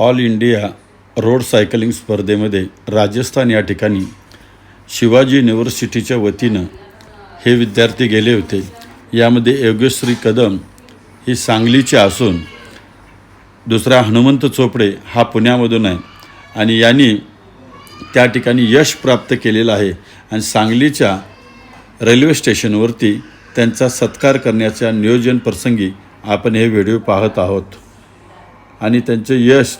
All India road cycling स्पर्धेमध्ये राजस्थान या ठिकाणी शिवाजी युनिव्हर्सिटीच्या वतीनं हे विद्यार्थी गेले होते. यामध्ये योगेश्री कदम ही सांगलीची असून दुसरा हनुमंत चोपडे हा पुण्यामधून आहे. आणि यांनी त्या ठिकाणी यश प्राप्त केलेलं आहे. आणि सांगलीच्या रेल्वे स्टेशनवरती त्यांचा सत्कार करण्याच्या नियोजन प्रसंगी आपण हे व्हिडिओ पाहत आहोत. आणि त्यांचे यश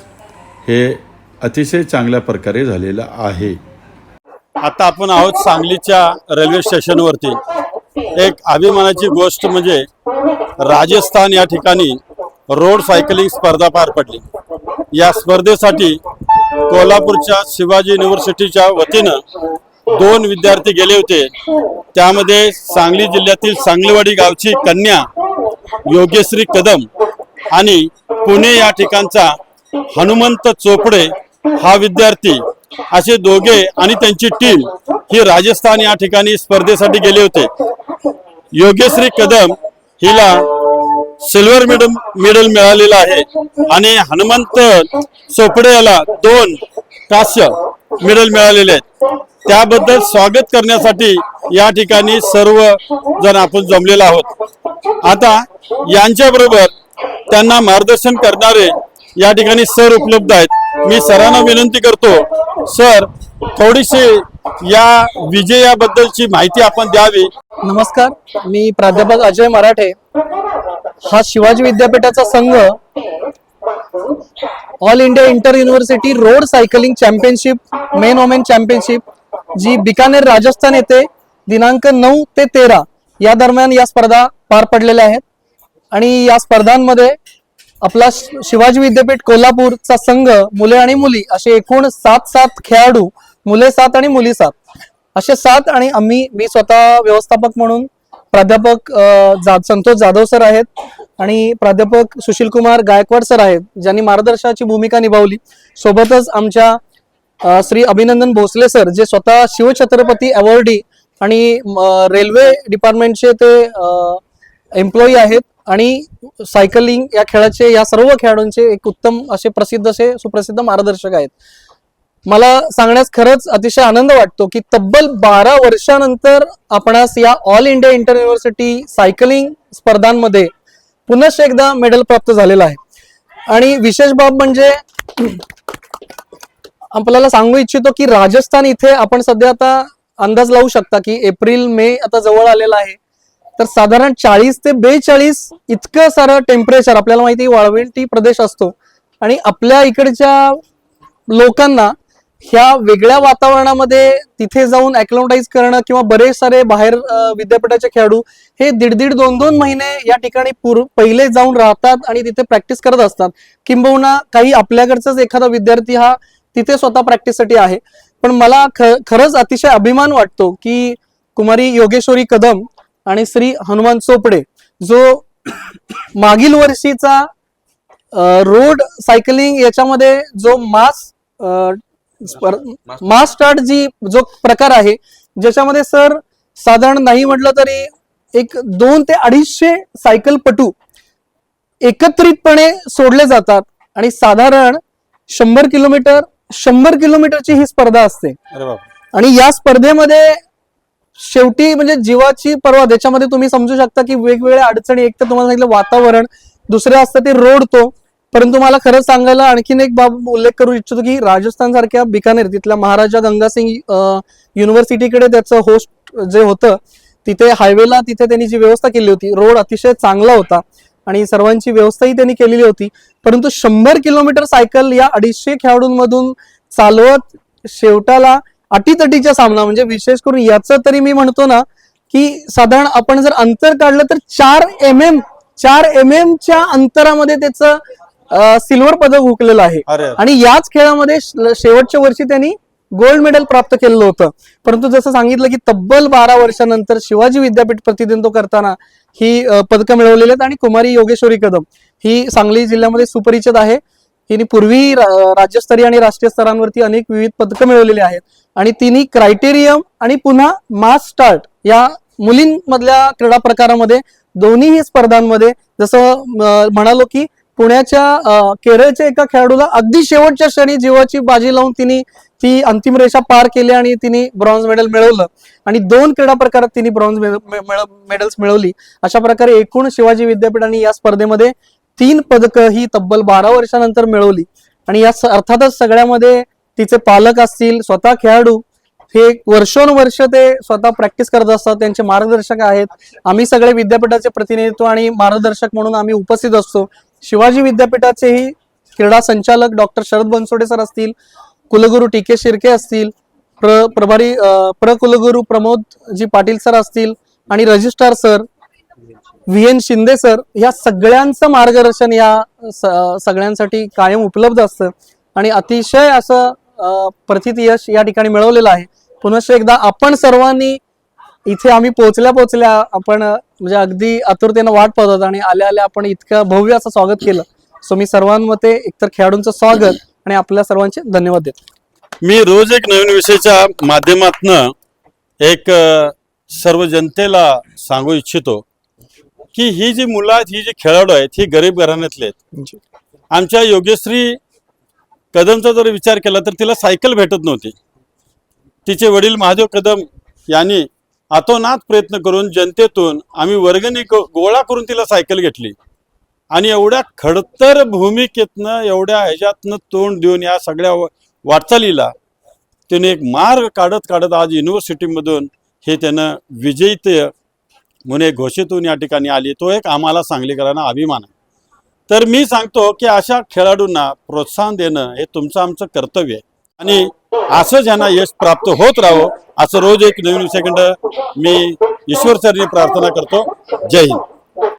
हे अतिशय चांगल्या प्रकारे झालेलं आहे. आता आपण आहोत सांगलीच्या रेल्वे स्टेशनवरती एक अभिमानाची गोष्ट म्हणजे राजस्थान या ठिकाणी रोड सायकलिंग स्पर्धा पार पडली. या स्पर्धेसाठी कोल्हापूरच्या शिवाजी युनिव्हर्सिटीच्या वतीनं दोन विद्यार्थी गेले होते. त्यामध्ये सांगली जिल्ह्यातील सांगलीवाडी गावची कन्या योगेश्री कदम आणि पुणे या ठिकाणचा हनुमंत चोपडे हा विद्यार्थी असे दोघे आणि त्यांची टीम ही राजस्थान या ठिकाणी स्पर्धेसाठी गेले होते. योगेश्री कदम हिला सिल्वर मेडल मेडल मिळालेलं आहे आणि हनुमंत चोपडे याला दोन कास्य मेडल मिळालेले आहेत. त्याबद्दल स्वागत करण्यासाठी या ठिकाणी सर्व जण आपण जमलेलो आहोत. आता यांच्याबरोबर त्यांना मार्गदर्शन करणारे या ठिकाणी सर उपलब्ध आहेत. मी सरांना विनंती करतो सर थोडीशी या विजयाबद्दलची माहिती आपण द्यावी. नमस्कार मी प्राध्यापक अजय मराठे. हा शिवाजी विद्यापीठाचा संघ all India inter university road cycling championship men women championship जी बिकानेर राजस्थान येथे दिनांक नऊ ते तेरा या दरम्यान या स्पर्धा पार पडलेल्या आहेत. आणि या स्पर्धांमध्ये आपला शिवाजी विद्यापीठ कोल्हापूरचा संघ मुले आणि मुली असे एकूण सात सात खेळाडू मुले सात आणि मुली सात. असे सात आणि आम्ही मी स्वतः व्यवस्थापक म्हणून प्राध्यापक जा संतोष जाधव सर आहेत आणि प्राध्यापक सुशील कुमार गायकवाड सर आहेत ज्यांनी मार्गदर्शनाची भूमिका निभावली. सोबतच आमच्या श्री अभिनंदन भोसले सर जे स्वतः शिवछत्रपती अवॉर्डी आणि म, रेल्वे डिपार्टमेंटचे ते एम्प्लॉई आहेत. आणि सायकलिंग या खेळाचे या सर्व खेळाडूंचे एक उत्तम असे प्रसिद्ध असे सुप्रसिद्ध मार्गदर्शक आहेत. मला सांगण्यास खरंच अतिशय आनंद वाटतो की तब्बल बारा वर्षानंतर आपणास या all India inter university cycling स्पर्धांमध्ये पुनश एकदा मेडल प्राप्त झालेला आहे. आणि विशेष बाब म्हणजे आपल्याला सांगू इच्छितो की राजस्थान इथे आपण सध्या आता अंदाज लावू शकता की एप्रिल मे आता जवळ आलेला आहे. तर साधारण चाळीस ते बेचाळीस इतकं सारं टेम्परेचर आपल्याला माहिती आहे वाळवंटी प्रदेश असतो. आणि आपल्या इकडच्या लोकांना ह्या वेगळ्या वातावरणामध्ये तिथे जाऊन अॅक्लोटाईज करणं किंवा बरेच सारे बाहेर विद्यापीठाचे खेळाडू हे दीड दीड दोन दोन महिने या ठिकाणी पहिले जाऊन राहतात आणि तिथे प्रॅक्टिस करत असतात. किंबहुना काही आपल्याकडचाच एखादा विद्यार्थी हा तिथे स्वतः प्रॅक्टिससाठी आहे. पण मला ख खरंच अतिशय अभिमान वाटतो की कुमारी योगेश्वरी कदम आणि श्री हनुमान चोपडे जो मागील वर्षीचा रोड सायकलिंग याच्यामध्ये जो मास मास स्टार्ट जी जो प्रकार आहे ज्याच्यामध्ये सर साधारण नाही म्हटलं तरी एक दोन ते अडीचशे सायकलपटू एकत्रितपणे सोडले जातात आणि साधारण शंभर किलोमीटर शंभर किलोमीटरची ही स्पर्धा असते. आणि या स्पर्धेमध्ये शेवटी म्हणजे जीवाची पर्वा त्याच्यामध्ये तुम्ही समजू शकता की वेगवेगळ्या अडचणी एक तर तुम्हाला सांगितलं वातावरण दुसरं असतं ते रोड तो. परंतु मला खरंच सांगायला आणखीन एक बाब उल्लेख करू इच्छितो की राजस्थान सारख्या बिकानेर तिथल्या महाराजा गंगासिंग युनिव्हर्सिटीकडे त्याचं होस्ट जे होतं तिथे हायवेला तिथे त्यांनी जी व्यवस्था केली होती रोड अतिशय चांगला होता आणि सर्वांची व्यवस्थाही त्यांनी केलेली होती. परंतु शंभर किलोमीटर सायकल या अडीचशे खेळाडूंमधून चालवत शेवटाला अटीतटीचा सामना म्हणजे विशेष करून याचं तरी मी म्हणतो ना की साधारण आपण जर अंतर काढलं तर चार एम एम चार एम एम च्या अंतरामध्ये त्याचं सिल्वर पदक हुकलेलं आहे. आणि याच खेळामध्ये शेवटच्या वर्षी त्यांनी गोल्ड मेडल प्राप्त केलेलं होतं. परंतु जसं सांगितलं की तब्बल बारा वर्षानंतर शिवाजी विद्यापीठ प्रतिनिधित्व करताना ही पदकं मिळवलेली आहेत आणि कुमारी योगेश्वरी कदम ही सांगली जिल्ह्यामध्ये सुपरिचित आहे. हिने पूर्वी राज्यस्तरीय आणि राष्ट्रीय स्तरांवरती अनेक विविध पदकं मिळवलेली आहेत. आणि तिने क्रायटेरियम आणि पुन्हा मास स्टार्ट या मुलींमधल्या क्रीडा प्रकारामध्ये दोन्हीही स्पर्धांमध्ये जसं म्हणालो की पुण्याच्या केरळच्या एका खेळाडूला अगदी शेवटच्या क्षणी जीवाची बाजी लावून तिने ती अंतिम रेषा पार केली आणि तिने ब्रॉन्झ मेडल मिळवलं. आणि दोन क्रीडा प्रकारात तिने ब्रॉन्झ मेडल्स मिळवली. अशा प्रकारे एकूण शिवाजी विद्यापीठाने या स्पर्धेमध्ये तीन पदकं ही तब्बल बारा वर्षानंतर मिळवली. आणि या अर्थातच सगळ्यामध्ये तिचे पालक असतील स्वतः खेळाडू हे वर्षोनुवर्ष ते स्वतः प्रॅक्टिस करत असतात त्यांचे मार्गदर्शक आहेत. आम्ही सगळे विद्यापीठाचे प्रतिनिधित्व आणि मार्गदर्शक म्हणून आम्ही उपस्थित असतो. शिवाजी विद्यापीठाचेही क्रीडा संचालक डॉक्टर शरद बनसोडे सर असतील कुलगुरू टी के शिर्के असतील प्र प्रभारी प्र कुलगुरू प्रमोद जी पाटील सर असतील आणि registrar sir V N Shinde sir या सगळ्यांचं मार्गदर्शन या स- सगळ्यांसाठी कायम उपलब्ध असतं. आणि अतिशय असं प्रथित यश या ठिकाणी मिळवलेलं आहे. पुनश्च एकदा आपण सर्वांनी इथे आम्ही पोहोचल्या पोहोचल्या आपण म्हणजे अगदी आतुरतेनं वाट पाहत होतो आणि आल्या आल्या आपण इतकं भव्य असं स्वागत केलं. सो मी सर्वांमध्ये एकतर खेळाडूंचं स्वागत आणि आपल्या सर्वांचे धन्यवाद देतो. मी रोज एक नवीन विषयाच्या माध्यमातनं एक सर्व जनतेला सांगू इच्छितो की ही जी मुलं आहेत ही जी खेळाडू आहेत ही गरीब घराण्यातली आहेत. आमच्या योगेश्री कदमचा जर विचार केला तर तिला सायकल भेटत नव्हती. तिचे वडील महादेव कदम यांनी आतोनात प्रयत्न करून जनतेतून आम्ही वर्गणी गोळा करून तिला सायकल घेतली. आणि एवढ्या खडतर भूमिकेतनं एवढ्या ह्याच्यातनं तोंड देऊन या सगळ्या व- वाटचालीला त्याने एक मार्ग काढत काढत आज युनिव्हर्सिटीमधून हे त्यानं विजयीत म्हणून घोषित होऊन या ठिकाणी आली. तो एक आम्हाला सांगलीकरांना अभिमान आहे. तर मी सांगतो की अशा खेळाडूंना प्रोत्साहन देणं हे तुमचं आमचं कर्तव्य आहे. आणि असं ज्यांना यश प्राप्त होत राहावं असं रोज एक नवीन सेकंड मी ईश्वर सरनी प्रार्थना करतो. जय हिंद.